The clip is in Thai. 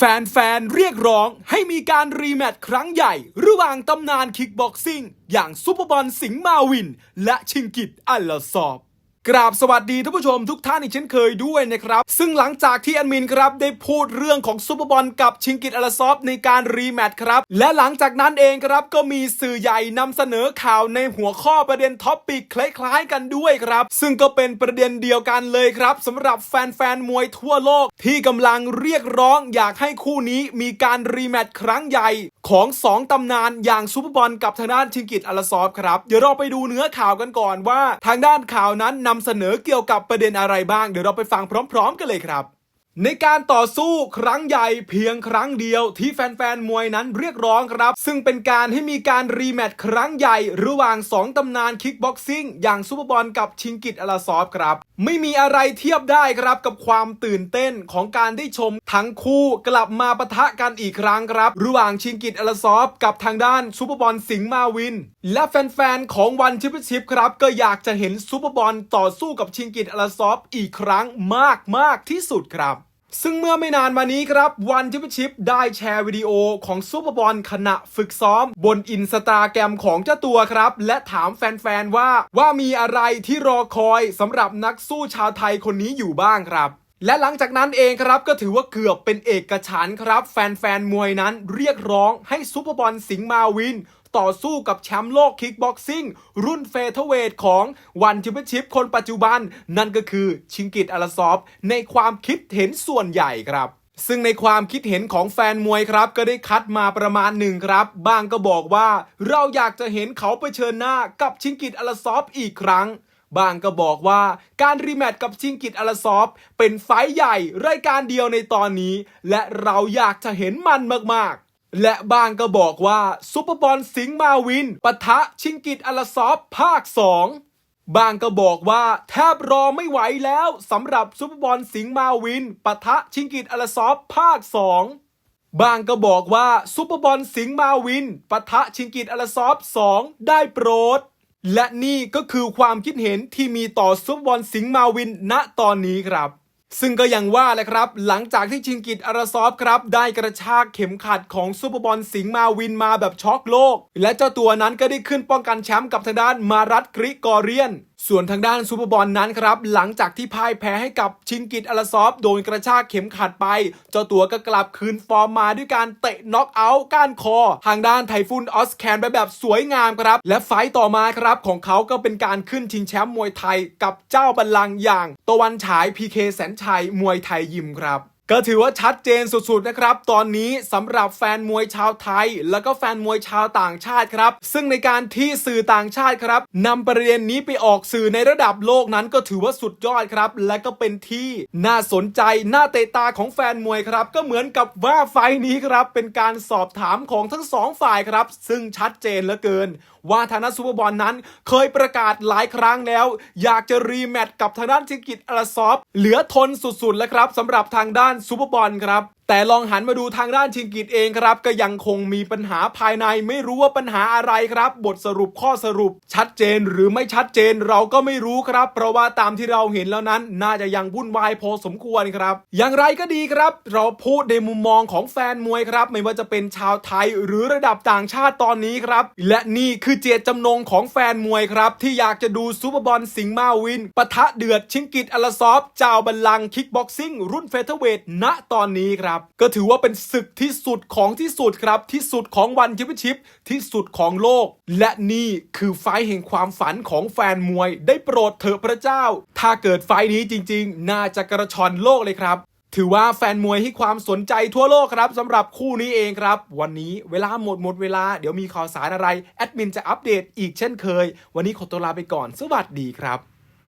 แฟนๆ เรียกร้องให้มีการรีแมตช์ครั้งใหญ่ ระหว่างตำนานคิกบ็อกซิ่ง อย่างซุปเปอร์บอลสิงห์มาวิน และชิงกิตอัลลอซอบ กราบสวัสดีท่านผู้ชมทุกท่านอีกเช่นเคยด้วยนะครับ ซึ่งหลังจากที่แอดมินครับได้พูดเรื่องของซุปเปอร์บอลกับชิงกิตอลาซอฟในการรีแมตช์ครับ และหลังจากนั้นเองครับก็มีสื่อใหญ่นำเสนอข่าวในหัวข้อประเด็นท็อปปิกคล้ายๆกันด้วยครับ ซึ่งก็เป็นประเด็นเดียวกันเลยครับสำหรับแฟนๆมวยทั่วโลก ที่กำลังเรียกร้องอยากให้คู่นี้มีการรีแมตช์ครั้งใหญ่ของ 2ตำนานอย่างซูเปอร์บอลกับทางด้านชิงกิตอัลลาซอฟครับเดี๋ยวเราไปดูเนื้อข่าวกันก่อนว่า ทางด้านข่าวนั้นนำเสนอเกี่ยวกับประเด็นอะไรบ้าง เดี๋ยวเราไปฟังพร้อม ๆ กันเลยครับ ในการต่อสู้ครั้งใหญ่เพียงครั้งเดียวที่แฟนๆ มวยนั้นเรียกร้องครับ ซึ่งเป็นการให้มีการรีแมตช์ครั้งใหญ่ระหว่าง 2 ตำนานคิกบ็อกซิ่งอย่างซูเปอร์บอลกับชิงกิตอาราซอฟครับ ไม่มีอะไรเทียบได้ครับกับความตื่นเต้นของการได้ชม ทั้งคู่กลับมาปะทะกันอีกครั้งครับ ระหว่างชิงกิตอาราซอฟกับทางด้านซูเปอร์บอลสิงห์มาวิน และแฟนๆ ของวันชิปชิปครับก็อยากจะเห็นซูเปอร์บอลต่อสู้กับชิงกิตอาราซอฟอีกครั้งมากมากๆที่สุดครับ ซึ่งเมื่อไม่นานมานี้ครับวันชิชิปได้แชร์วิดีโอของซูเปอร์บอลขณะฝึกซ้อม บนอินสตาแกรมของเจ้าตัวครับ และถามแฟนๆว่าว่ามีอะไรที่รอคอยสำหรับนักสู้ชาวไทยคนนี้อยู่บ้างครับและหลังจากนั้นเองครับก็ถือว่าเกือบเป็นเอกฉันครับ แฟนๆ มวยนั้นเรียกร้องให้ซูเปอร์บอลสิงห์มาวิน ต่อสู้กับแชมป์โลกคิกบ็อกซิ่งรุ่นเฟเธอร์เวทของวันชิปชิปคนปัจจุบัน นั่นก็คือชิงกิตอาราซอฟ ในความคิดเห็นส่วนใหญ่ครับซึ่งในความคิดเห็นของแฟนมวยครับ ก็ได้คัดมาประมาณหนึ่งครับบางก็บอกว่า เราอยากจะเห็นเขาเผชิญหน้ากับชิงกิตอาราซอฟอีกครั้ง บางก็บอกว่าการรีแมตช์กับชิงกิตอาราซอฟเป็นไฟใหญ่รายการเดียวในตอนนี้ และเราอยากจะเห็นมันมากๆ และบางก็บอกว่าซุปเปอร์บอลสิงห์มาวินปะทะชิงกิตอาราซอฟภาค 2 บางก็บอกว่าแทบรอไม่ไหวแล้วสำหรับซุปเปอร์บอลสิงห์มาวินปะทะชิงกิตอาราซอฟภาค 2 บางก็บอกว่าซุปเปอร์บอลสิงห์มาวินปะทะชิงกิตอาราซอฟ 2 ได้โปรด และนี่ก็คือความคิดเห็นที่มีต่อซุปเปอร์บอลสิงห์มาวินณตอนนี้ครับ ซึ่งก็ยังว่าแหละครับ หลังจากที่ชิงกิตอาราซอฟครับ ได้กระชากเข็มขัดของซูเปอร์บอลสิงห์มาวินมาแบบช็อกโลก และเจ้าตัวนั้นก็ได้ขึ้นป้องกันแชมป์กับทางด้านมารัตกริกอเรียน ส่วนทางด้านซูเปอร์บอลนั้นครับ หลังจากที่พ่ายแพ้ให้กับชิงกิตอาราซอฟโดนกระชากเข็มขัดไป เจ้าตัวก็กลับคืนฟอร์มมาด้วยการเตะน็อกเอาท์ก้านคอ ทางด้านไทฟุนออสแคนไปแบบสวยงามครับ และไฟต์ต่อมาครับของเขาก็เป็นการขึ้นชิงแชมป์มวยไทยกับเจ้าบัลลังก์อย่าง ตะวันฉายพีเคแสนชัยมวยไทยยิมครับ ก็ถือว่าชัดเจนสุดๆนะครับ ตอนนี้สำหรับแฟนมวยชาวไทย แล้วก็แฟนมวยชาวต่างชาติครับ ซึ่งในการที่สื่อต่างชาติครับนำประเด็นนี้ไปออกสื่อในระดับโลกนั้นก็ถือว่าสุดยอดครับ และก็เป็นที่น่าสนใจน่าเตะตาของแฟนมวยครับ ก็เหมือนกับว่าไฟล์นี้ครับ เป็นการสอบถามของทั้งสองฝ่ายครับ ซึ่งชัดเจนเหลือเกิน ว่าทางด้านซูเปอร์บอลนั้น เคยประกาศหลายครั้งแล้ว อยากจะรีแมตช์กับทางด้านชิกิตอาราซอฟเหลือทนสุดๆแล้วครับสำหรับทางด้านซูเปอร์บอลครับ แต่ลองหันมาดูทางด้านชิงกิตเองครับ ก็ยังคงมีปัญหาภายในไม่รู้ว่าปัญหาอะไรครับ บทสรุปข้อสรุป ชัดเจนหรือไม่ชัดเจนเราก็ไม่รู้ครับ เพราะว่าตามที่เราเห็นแล้วนั้น น่าจะยังวุ่นวายพอสมควรครับ อย่างไรก็ดีครับ เราพูดในมุมมองของแฟนมวยครับ ไม่ว่าจะเป็นชาวไทยหรือระดับต่างชาติตอนนี้ครับ และนี่คือเจตจำนงของแฟนมวยครับ ที่อยากจะดูซูเปอร์บอลสิงห์มาวินปะทะเดือดชิงกิตอาราซอฟเจ้าบัลลังก์คิกบ็อกซิ่งรุ่นเฟเธอร์เวทณตอนนี้ครับก็ถือว่าเป็นศึกที่สุดของที่สุดครับ ที่สุดของวันชิปชิปที่สุดของโลก และนี่คือไฟแห่งความฝันของแฟนมวย ได้โปรดเถอะพระเจ้า ถ้าเกิดไฟนี้จริง ๆ น่าจะกระชอนโลกเลยครับถือว่าแฟนมวยให้ความสนใจทั่วโลกครับสำหรับคู่นี้เองครับ วันนี้เวลาหมดหมดเวลาเดี๋ยวมีข่าวสารอะไร แอดมินจะอัปเดตอีกเช่นเคย วันนี้ขอตัวลาไปก่อน สวัสดีครับ